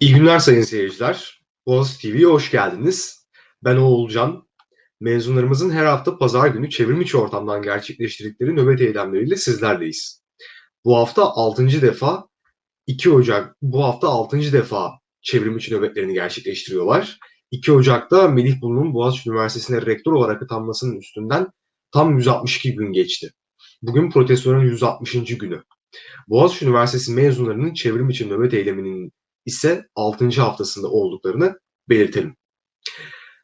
İyi günler sayın seyirciler. Boğaz TV'ye hoş geldiniz. Ben Oğulcan. Mezunlarımızın her hafta pazar günü çevrimiçi ortamdan gerçekleştirdikleri nöbet eylemleriyle sizlerleyiz. Bu hafta 6. defa 2 Ocak bu hafta 6. defa çevrimiçi nöbetlerini gerçekleştiriyorlar. 2 Ocak'ta Melih Bulu'nun Boğaziçi Üniversitesi'ne rektör olarak atanmasının üstünden tam 162 gün geçti. Bugün protestoların 160. günü. Boğaziçi Üniversitesi mezunlarının çevrim içi nöbet eyleminin ise 6. haftasında olduklarını belirtelim.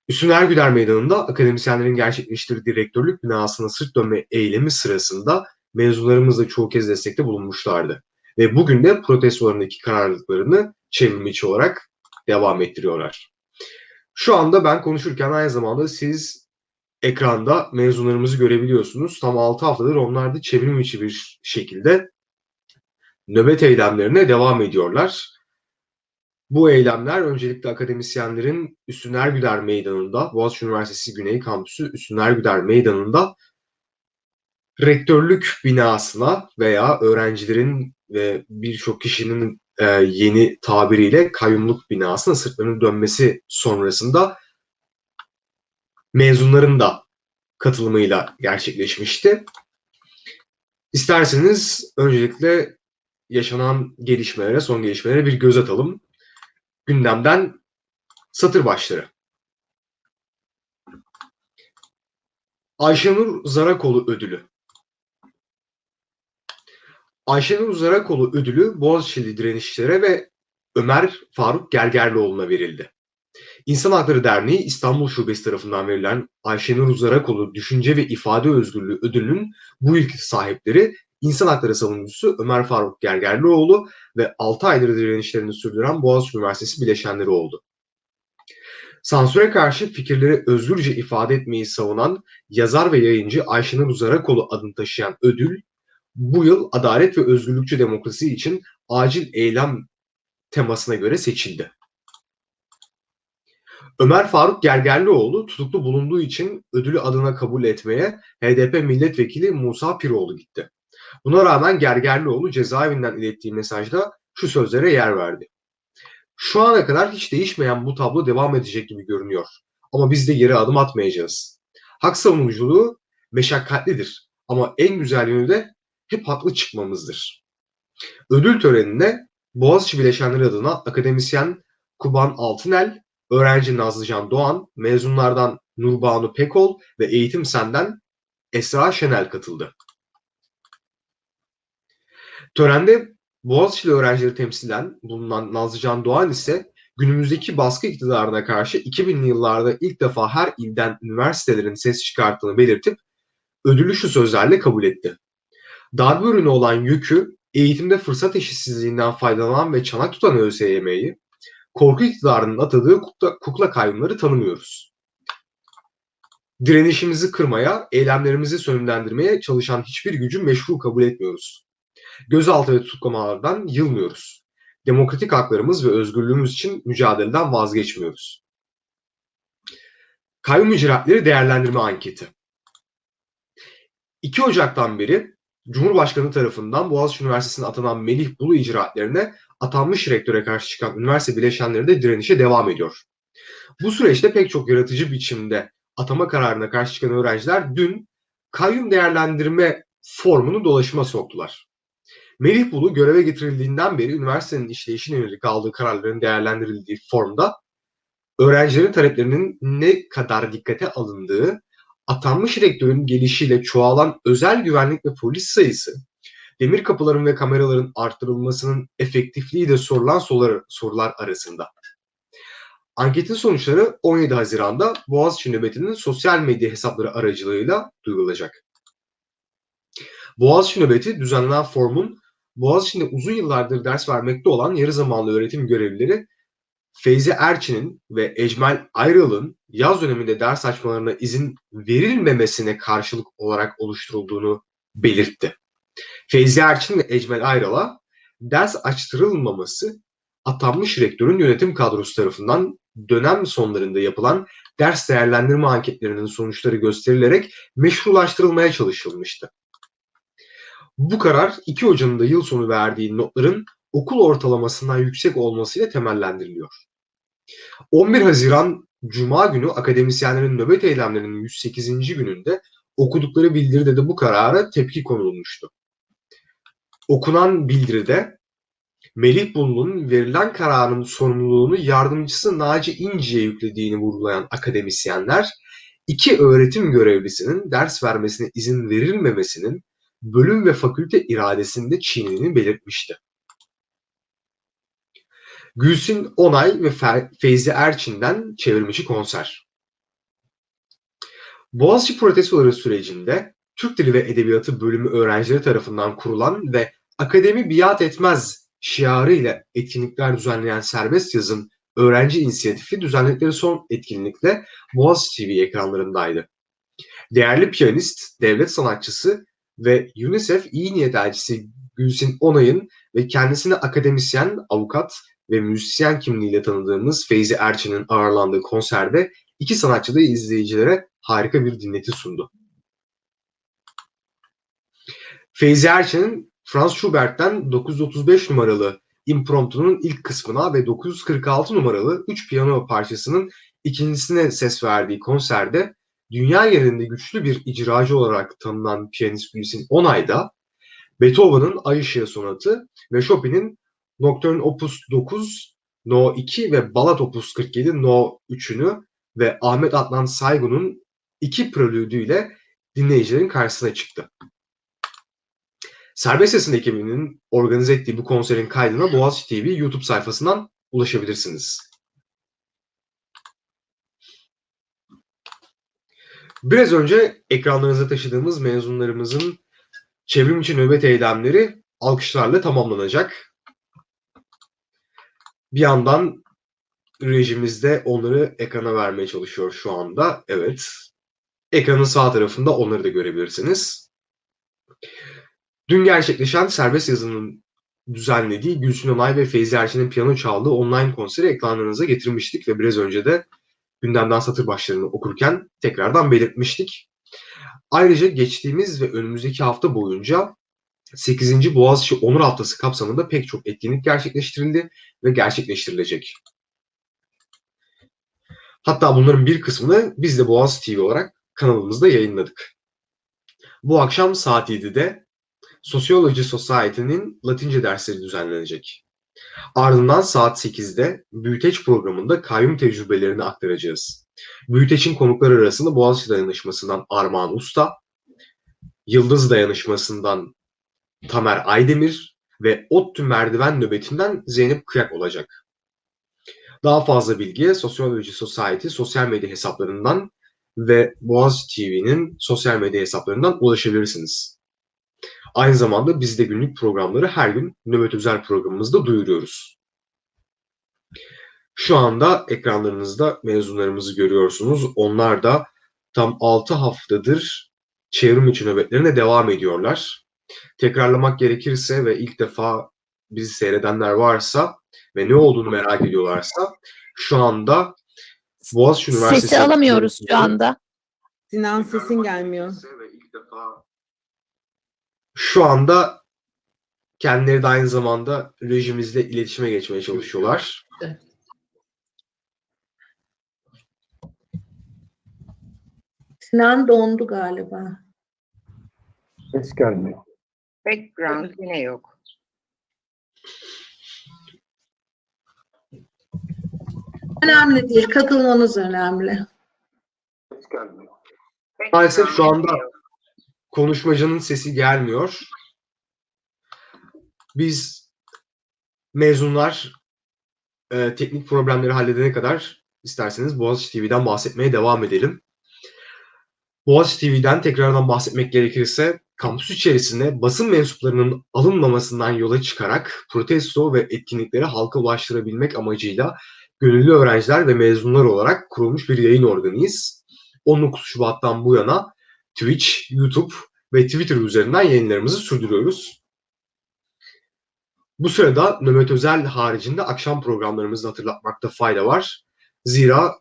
Üstün Ergüder Meydanı'nda akademisyenlerin gerçekleştirdiği rektörlük binasına sırt dönme eylemi sırasında mezunlarımız da çoğu kez destekte bulunmuşlardı. Ve bugün de protestolarındaki kararlılıklarını çevrim içi olarak devam ettiriyorlar. Şu anda ben konuşurken aynı zamanda siz ekranda mezunlarımızı görebiliyorsunuz. Tam 6 haftadır onlar da çevrim içi bir şekilde nöbet eylemlerine devam ediyorlar. Bu eylemler öncelikle akademisyenlerin Üstün Güder Meydanı'nda, Boğaziçi Üniversitesi Güney Kampüsü Üstün Güder Meydanı'nda rektörlük binasına veya öğrencilerin ve birçok kişinin e, yeni tabiriyle kayyumluk binasına sırtlarının dönmesi sonrasında mezunların da katılımıyla gerçekleşmişti. İsterseniz öncelikle yaşanan gelişmelere, son gelişmelere bir göz atalım gündemden satır başları. Ayşenur Zarakoğlu ödülü. Ayşenur Zarakoğlu ödülü Boğaziçi'li direnişçilere ve Ömer Faruk Gergerlioğlu'na verildi. İnsan Hakları Derneği İstanbul Şubesi tarafından verilen Ayşenur Zarakoğlu Düşünce ve İfade Özgürlüğü ödülünün bu ilk sahipleri İnsan Hakları Savunucusu Ömer Faruk Gergerlioğlu ve 6 aydır direnişlerini sürdüren Boğaziçi Üniversitesi bileşenleri oldu. Sansüre karşı fikirleri özgürce ifade etmeyi savunan yazar ve yayıncı Ayşenur Uzarakolu adını taşıyan ödül, bu yıl adalet ve özgürlükçü demokrasi için acil eylem temasına göre seçildi. Ömer Faruk Gergerlioğlu tutuklu bulunduğu için ödülü adına kabul etmeye HDP milletvekili Musa Piroğlu gitti. Buna rağmen Gergerlioğlu cezaevinden ilettiği mesajda şu sözlere yer verdi. Şu ana kadar hiç değişmeyen bu tablo devam edecek gibi görünüyor. Ama biz de yere adım atmayacağız. Hak savunuculuğu meşakkatlidir. Ama en güzel yönü de hep haklı çıkmamızdır. Ödül törenine Boğaziçi Bileşenleri adına akademisyen Kuban Altınel, öğrenci Nazlıcan Doğan, mezunlardan Nurbanu Pekol ve Eğitim Sen'den Esra Şenel katıldı. Törende Boğaziçi'li öğrencileri temsilen bulunan Nazlıcan Doğan ise günümüzdeki baskı iktidarına karşı 2000'li yıllarda ilk defa her ilden üniversitelerin ses çıkarttığını belirtip ödülü şu sözlerle kabul etti. Darbe ürünü olan yükü eğitimde fırsat eşitsizliğinden faydalanan ve çanak tutan ÖSYM'yi korku iktidarının atadığı kukla, kukla kayyumları tanımıyoruz. Direnişimizi kırmaya, eylemlerimizi sönümlendirmeye çalışan hiçbir gücü meşru kabul etmiyoruz gözaltı ve tutuklamalardan yılmıyoruz. Demokratik haklarımız ve özgürlüğümüz için mücadeleden vazgeçmiyoruz. Kayyum icraatleri değerlendirme anketi. 2 Ocak'tan beri Cumhurbaşkanı tarafından Boğaziçi Üniversitesi'ne atanan Melih Bulu icraatlerine atanmış rektöre karşı çıkan üniversite bileşenleri de direnişe devam ediyor. Bu süreçte pek çok yaratıcı biçimde atama kararına karşı çıkan öğrenciler dün kayyum değerlendirme formunu dolaşıma soktular. Melih Bulu göreve getirildiğinden beri üniversitenin işleyişine yönelik aldığı kararların değerlendirildiği formda öğrencilerin taleplerinin ne kadar dikkate alındığı, atanmış rektörün gelişiyle çoğalan özel güvenlik ve polis sayısı, demir kapıların ve kameraların arttırılmasının efektifliği de sorulan sorular, sorular arasında. Anketin sonuçları 17 Haziran'da Boğaziçi nöbetinin sosyal medya hesapları aracılığıyla duyurulacak. Boğaziçi nöbeti düzenlenen formun Boğaziçi'nde uzun yıllardır ders vermekte olan yarı zamanlı öğretim görevlileri Feyzi Erçin'in ve Ecmel Ayrıl'ın yaz döneminde ders açmalarına izin verilmemesine karşılık olarak oluşturulduğunu belirtti. Feyzi Erçin ve Ecmel Ayrıl'a ders açtırılmaması atanmış rektörün yönetim kadrosu tarafından dönem sonlarında yapılan ders değerlendirme anketlerinin sonuçları gösterilerek meşrulaştırılmaya çalışılmıştı. Bu karar 2 Ocak'ın da yıl sonu verdiği notların okul ortalamasından yüksek olmasıyla temellendiriliyor. 11 Haziran Cuma günü akademisyenlerin nöbet eylemlerinin 108. gününde okudukları bildiride de bu karara tepki konulmuştu. Okunan bildiride Melih Bulun'un verilen kararın sorumluluğunu yardımcısı Naci İnci'ye yüklediğini vurgulayan akademisyenler, iki öğretim görevlisinin ders vermesine izin verilmemesinin bölüm ve fakülte iradesinde çiğnediğini belirtmişti. Gülsün Onay ve Feyzi Erçin'den çevrimiçi konser. Boğaziçi protestoları sürecinde Türk Dili ve Edebiyatı bölümü öğrencileri tarafından kurulan ve akademi biat etmez şiarı ile etkinlikler düzenleyen Serbest Yazın öğrenci inisiyatifi düzenledikleri son etkinlikle Boğaziçi TV ekranlarındaydı. Değerli piyanist, devlet sanatçısı ve UNICEF iyi niyet elçisi Gülsin Onay'ın ve kendisini akademisyen, avukat ve müzisyen kimliğiyle tanıdığımız Feyzi Erçin'in ağırlandığı konserde iki sanatçı da izleyicilere harika bir dinleti sundu. Feyzi Erçin'in Franz Schubert'ten 935 numaralı impromptunun ilk kısmına ve 946 numaralı 3 piyano parçasının ikincisine ses verdiği konserde dünya yerinde güçlü bir icracı olarak tanınan piyanist Gülsin Onay'da Beethoven'ın Ay Işığı Sonatı ve Chopin'in Nocturne Opus 9, No 2 ve Balat Opus 47 No 3'ünü ve Ahmet Adnan Saygun'un iki prelüdüyle dinleyicilerin karşısına çıktı. Serbest Sesin ekibinin organize ettiği bu konserin kaydına Boğaziçi TV YouTube sayfasından ulaşabilirsiniz. Biraz önce ekranlarınıza taşıdığımız mezunlarımızın çevrim içi nöbet eylemleri alkışlarla tamamlanacak. Bir yandan rejimizde onları ekrana vermeye çalışıyor şu anda. Evet. Ekranın sağ tarafında onları da görebilirsiniz. Dün gerçekleşen serbest yazının düzenlediği Gülsün Onay ve Feyzi Erçin'in piyano çaldığı online konseri ekranlarınıza getirmiştik ve biraz önce de gündemden satır başlarını okurken tekrardan belirtmiştik. Ayrıca geçtiğimiz ve önümüzdeki hafta boyunca 8. Boğaziçi Onur Haftası kapsamında pek çok etkinlik gerçekleştirildi ve gerçekleştirilecek. Hatta bunların bir kısmını biz de Boğaziçi TV olarak kanalımızda yayınladık. Bu akşam saat 7'de Sociology Society'nin Latince dersleri düzenlenecek. Ardından saat 8'de Büyüteç programında kayyum tecrübelerini aktaracağız. Büyüteç'in konukları arasında Boğaziçi Dayanışması'ndan Armağan Usta, Yıldız Dayanışması'ndan Tamer Aydemir ve ODTÜ Merdiven Nöbeti'nden Zeynep Kıyak olacak. Daha fazla bilgiye Sociology Society sosyal medya hesaplarından ve Boğaziçi TV'nin sosyal medya hesaplarından ulaşabilirsiniz. Aynı zamanda biz de günlük programları her gün Nöbet Özel programımızda duyuruyoruz. Şu anda ekranlarınızda mezunlarımızı görüyorsunuz. Onlar da tam 6 haftadır çevrim içi nöbetlerine devam ediyorlar. Tekrarlamak gerekirse ve ilk defa bizi seyredenler varsa ve ne olduğunu merak ediyorlarsa şu anda Boğaziçi Üniversitesi... Sesi alamıyoruz şu anda. Sinan sesin gelmiyor. Ve ilk defa şu anda kendileri de aynı zamanda rejimizle iletişime geçmeye çalışıyorlar. Sinan dondu galiba. Ses gelmiyor. Background yine yok. Önemli değil. Katılmanız önemli. Ses gelmiyor. Maalesef şu anda. Konuşmacının sesi gelmiyor. Biz mezunlar e, teknik problemleri halledene kadar isterseniz Boğaziçi TV'den bahsetmeye devam edelim. Boğaziçi TV'den tekrardan bahsetmek gerekirse kampüs içerisinde basın mensuplarının alınmamasından yola çıkarak protesto ve etkinlikleri halka ulaştırabilmek amacıyla gönüllü öğrenciler ve mezunlar olarak kurulmuş bir yayın organıyız. 19 Şubat'tan bu yana Twitch, YouTube ve Twitter üzerinden yayınlarımızı sürdürüyoruz. Bu sırada Nöbet Özel haricinde akşam programlarımızı hatırlatmakta fayda var. Zira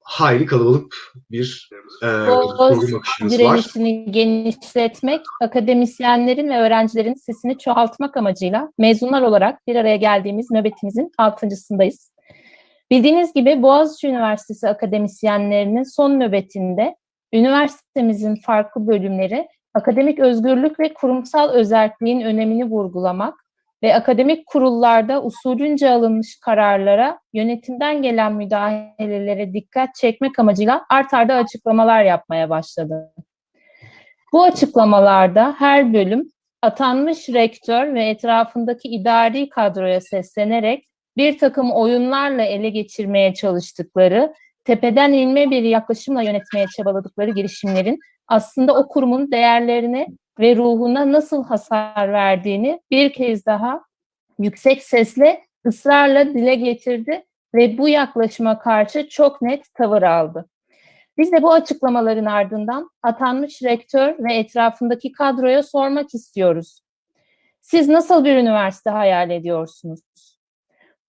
hayli kalabalık bir e, program akışımız var. genişletmek, akademisyenlerin ve öğrencilerin sesini çoğaltmak amacıyla mezunlar olarak bir araya geldiğimiz nöbetimizin altıncısındayız. Bildiğiniz gibi Boğaziçi Üniversitesi akademisyenlerinin son nöbetinde üniversitemizin farklı bölümleri akademik özgürlük ve kurumsal özelliğin önemini vurgulamak ve akademik kurullarda usulünce alınmış kararlara, yönetimden gelen müdahalelere dikkat çekmek amacıyla art arda açıklamalar yapmaya başladı. Bu açıklamalarda her bölüm atanmış rektör ve etrafındaki idari kadroya seslenerek bir takım oyunlarla ele geçirmeye çalıştıkları, tepeden inme bir yaklaşımla yönetmeye çabaladıkları girişimlerin aslında o kurumun değerlerine ve ruhuna nasıl hasar verdiğini bir kez daha yüksek sesle ısrarla dile getirdi ve bu yaklaşıma karşı çok net tavır aldı. Biz de bu açıklamaların ardından atanmış rektör ve etrafındaki kadroya sormak istiyoruz. Siz nasıl bir üniversite hayal ediyorsunuz?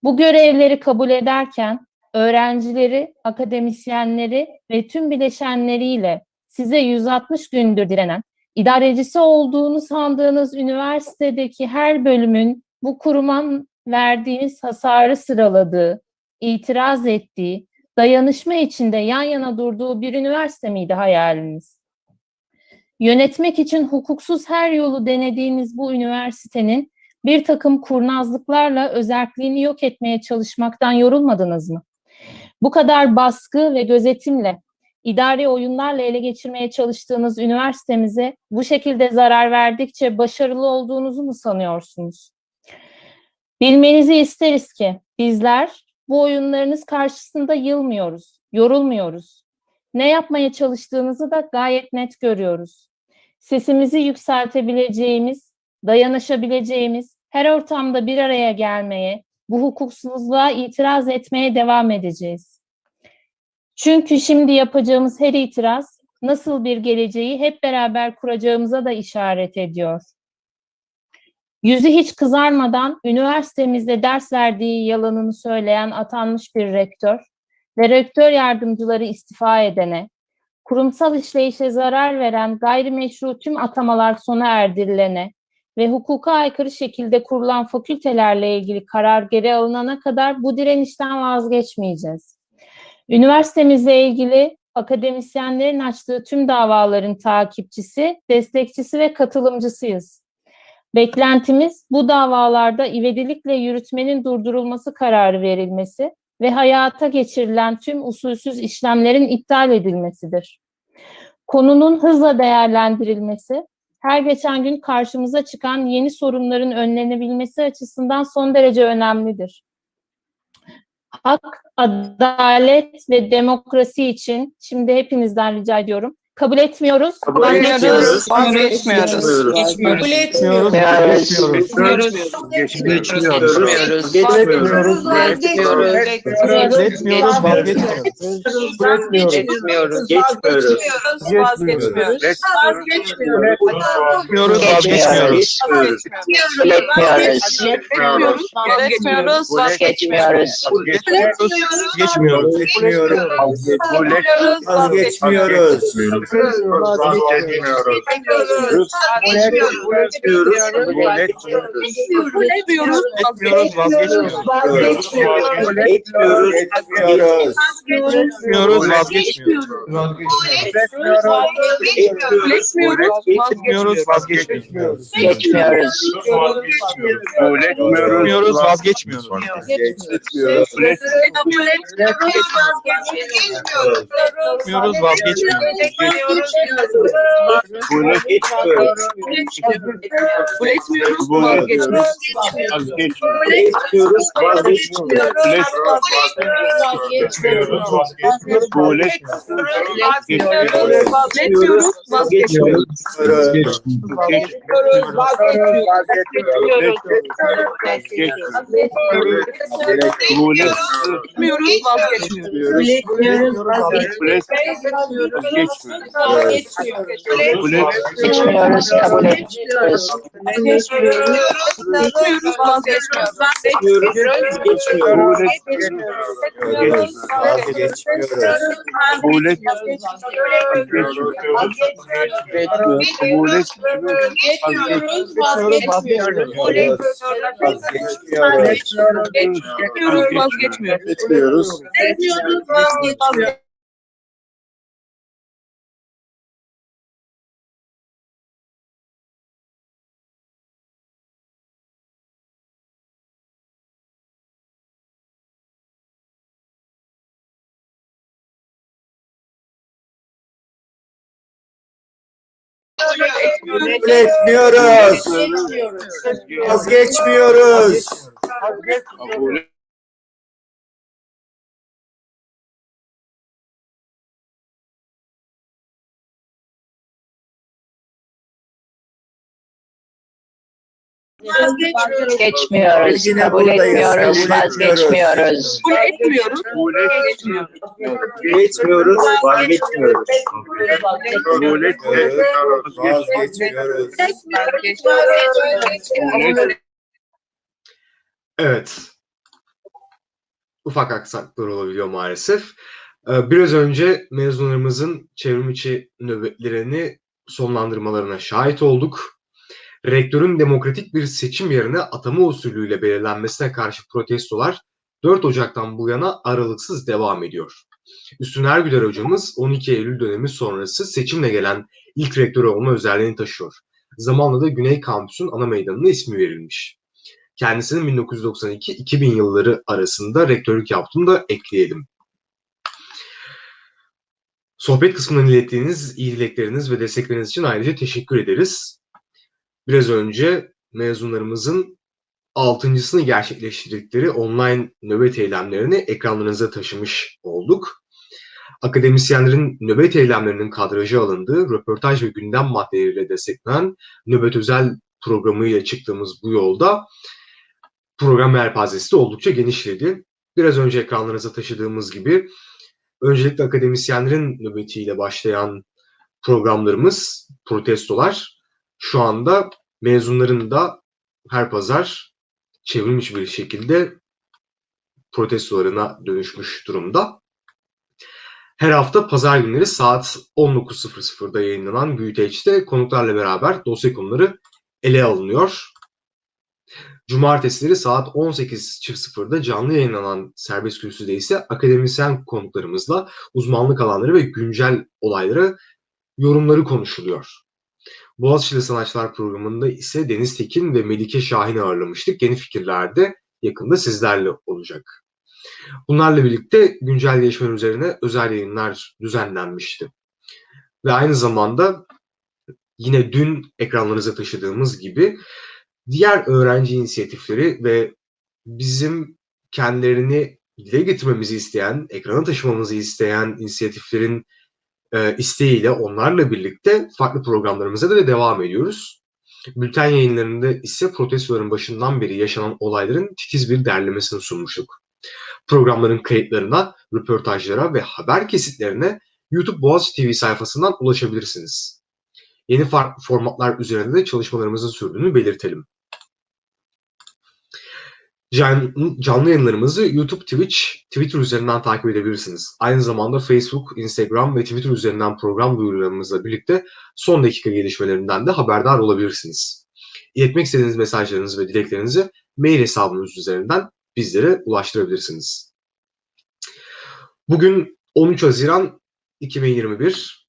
Bu görevleri kabul ederken öğrencileri, akademisyenleri ve tüm bileşenleriyle size 160 gündür direnen, idarecisi olduğunu sandığınız üniversitedeki her bölümün bu kuruma verdiğiniz hasarı sıraladığı, itiraz ettiği, dayanışma içinde yan yana durduğu bir üniversite miydi hayaliniz? Yönetmek için hukuksuz her yolu denediğiniz bu üniversitenin bir takım kurnazlıklarla özelliğini yok etmeye çalışmaktan yorulmadınız mı? Bu kadar baskı ve gözetimle, idari oyunlarla ele geçirmeye çalıştığınız üniversitemize bu şekilde zarar verdikçe başarılı olduğunuzu mu sanıyorsunuz? Bilmenizi isteriz ki bizler bu oyunlarınız karşısında yılmıyoruz, yorulmuyoruz. Ne yapmaya çalıştığınızı da gayet net görüyoruz. Sesimizi yükseltebileceğimiz, dayanışabileceğimiz, her ortamda bir araya gelmeye, bu hukuksuzluğa itiraz etmeye devam edeceğiz. Çünkü şimdi yapacağımız her itiraz nasıl bir geleceği hep beraber kuracağımıza da işaret ediyor. Yüzü hiç kızarmadan üniversitemizde ders verdiği yalanını söyleyen atanmış bir rektör ve rektör yardımcıları istifa edene, kurumsal işleyişe zarar veren gayrimeşru tüm atamalar sona erdirilene ve hukuka aykırı şekilde kurulan fakültelerle ilgili karar geri alınana kadar bu direnişten vazgeçmeyeceğiz. Üniversitemizle ilgili akademisyenlerin açtığı tüm davaların takipçisi, destekçisi ve katılımcısıyız. Beklentimiz bu davalarda ivedilikle yürütmenin durdurulması kararı verilmesi ve hayata geçirilen tüm usulsüz işlemlerin iptal edilmesidir. Konunun hızla değerlendirilmesi, her geçen gün karşımıza çıkan yeni sorunların önlenebilmesi açısından son derece önemlidir. Hak, adalet ve demokrasi için şimdi hepinizden rica ediyorum. Kabul etmiyoruz. Kabul Vazgeçmiyoruz. Vazgeçmiyoruz. Vazgeçmiyoruz. Kabul etmiyoruz. Geçmiyoruz. Geçmiyoruz. Geçmiyoruz. Geçmiyoruz. Vazgeçmiyoruz. Etmiyoruz, vazgeçmiyoruz. Geçmiyoruz. Geçmiyoruz. Vazgeçmiyoruz. Geçmiyoruz. Vazgeçmiyoruz. Vazgeçmiyoruz. Vazgeçmiyoruz. Geçmiyoruz. Geçmiyoruz. Vazgeçmiyoruz. Geçmiyoruz. Etmiyoruz, vazgeçmiyoruz. Etmiyoruz. Etmiyoruz. Etmiyoruz, vazgeçmiyoruz. Etmiyoruz, vazgeçmiyoruz. Geçmiyoruz. Etmiyoruz, vazgeçmiyoruz. Etmiyoruz, vazgeçmiyoruz etmiyoruz. Bunu etmiyoruz. Bunu etmiyoruz. Bunu etmiyoruz. Vazgeçmiyoruz. Vazgeçmiyoruz. Vazgeçmiyoruz. Vazgeçmiyoruz. Vazgeçmiyoruz. Vazgeçmiyoruz. Vazgeçmiyoruz. Vazgeçmiyoruz. Geçmiyoruz, kabul etmiyoruz. Kabul etmiyoruz. Kabul Vazgeçmiyoruz. Kabul etmiyoruz. Vazgeçmiyoruz. Geçmiyoruz, Yine kabul buradayız, etmiyoruz, kabul vazgeçmiyoruz. Geçmiyoruz. Vazgeçmiyoruz. Kabul etmiyoruz. Vazgeçmiyoruz. Evet. Ufak aksaklıklar olabiliyor maalesef. Ee, Biraz önce mezunlarımızın çevrim içi nöbetlerini sonlandırmalarına şahit olduk. Rektörün demokratik bir seçim yerine atama usulüyle belirlenmesine karşı protestolar 4 Ocak'tan bu yana aralıksız devam ediyor. Üstün Ergüler hocamız 12 Eylül dönemi sonrası seçimle gelen ilk rektör olma özelliğini taşıyor. Zamanla da Güney Kampüs'ün ana meydanına ismi verilmiş. Kendisinin 1992-2000 yılları arasında rektörlük yaptığını da ekleyelim. Sohbet kısmından ilettiğiniz iyi dilekleriniz ve destekleriniz için ayrıca teşekkür ederiz. Biraz önce mezunlarımızın altıncısını gerçekleştirdikleri online nöbet eylemlerini ekranlarınıza taşımış olduk. Akademisyenlerin nöbet eylemlerinin kadraja alındığı röportaj ve gündem maddeleriyle desteklenen Nöbet Özel programıyla çıktığımız bu yolda program yelpazesi de oldukça genişledi. Biraz önce ekranlarınıza taşıdığımız gibi öncelikle akademisyenlerin nöbetiyle başlayan programlarımız, protestolar şu anda mezunların da her pazar çevrilmiş bir şekilde protestolarına dönüşmüş durumda. Her hafta pazar günleri saat 19.00'da yayınlanan Büyüteç'te konuklarla beraber dosya konuları ele alınıyor. Cumartesileri saat 18.00'da canlı yayınlanan Serbest Kürsü'de ise akademisyen konuklarımızla uzmanlık alanları ve güncel olayları yorumları konuşuluyor. Boğaziçi'li Sanatçılar programında ise Deniz Tekin ve Melike Şahin'i ağırlamıştık. Yeni fikirler de yakında sizlerle olacak. Bunlarla birlikte güncel gelişmeler üzerine özel yayınlar düzenlenmişti. Ve aynı zamanda yine dün ekranlarınıza taşıdığımız gibi diğer öğrenci inisiyatifleri ve bizim kendilerini dile getirmemizi isteyen, ekrana taşımamızı isteyen inisiyatiflerin e, isteğiyle onlarla birlikte farklı programlarımıza da devam ediyoruz. Bülten yayınlarında ise protestoların başından beri yaşanan olayların titiz bir derlemesini sunmuştuk. Programların kayıtlarına, röportajlara ve haber kesitlerine YouTube Boğaziçi TV sayfasından ulaşabilirsiniz. Yeni farklı formatlar üzerinde de çalışmalarımızın sürdüğünü belirtelim. Can- Canlı yayınlarımızı YouTube, Twitch, Twitter üzerinden takip edebilirsiniz. Aynı zamanda Facebook, Instagram ve Twitter üzerinden program duyurularımızla birlikte son dakika gelişmelerinden de haberdar olabilirsiniz. İletmek istediğiniz mesajlarınızı ve dileklerinizi mail hesabımız üzerinden bizlere ulaştırabilirsiniz. Bugün 13 Haziran 2021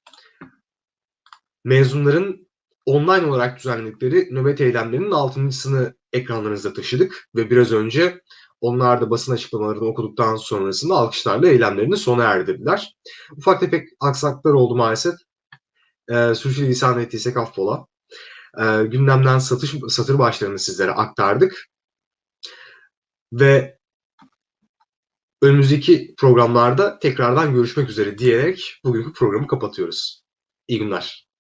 mezunların online olarak düzenledikleri nöbet eylemlerinin altıncısını ekranlarınızda taşıdık ve biraz önce onlar da basın açıklamalarını okuduktan sonrasında alkışlarla eylemlerini sona erdirdiler. Ufak tefek aksaklıklar oldu maalesef. Ee, sürçülisan ettiysek affola. Ee, gündemden satış, satır başlarını sizlere aktardık. Ve önümüzdeki programlarda tekrardan görüşmek üzere diyerek bugünkü programı kapatıyoruz. İyi günler.